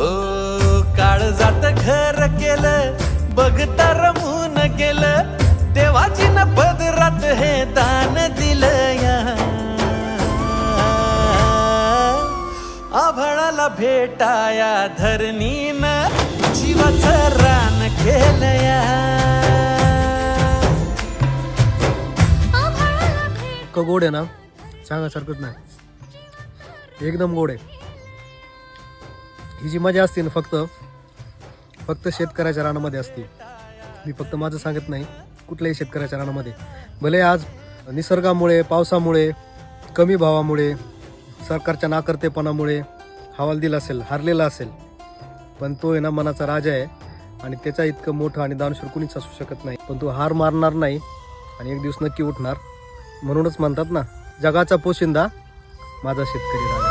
हो काळ जात घर केलं बघता रमून गेलं देवाजीनं पदरात हे दान दिलं या. आभाळाला भेटाया धरणीनं जीवाचं रान केलया इतकं गोड आहे ना? सांगासारखंच नाही. एकदम गोड आहे. ही जी मजा असते ना फक्त फक्त शेतकऱ्याच्या रानामध्ये असते. मी फक्त माझं सांगत नाही कुठल्याही शेतकऱ्याच्या रानामध्ये. भले आज निसर्गामुळे पावसामुळे कमी भावामुळे सरकारच्या नाकर्तेपणामुळे हवालदिल असेल हारलेला असेल पण तो आहे ना मनाचा राजा आहे आणि त्याचा इतकं मोठं आणि दानशूर कुणीच असू शकत नाही. पण तो हार मारणार नाही आणि एक दिवस नक्की उठणार. म्हणूनच म्हणतात ना जगाचा पोशिंदा माझा शेतकरी राजा.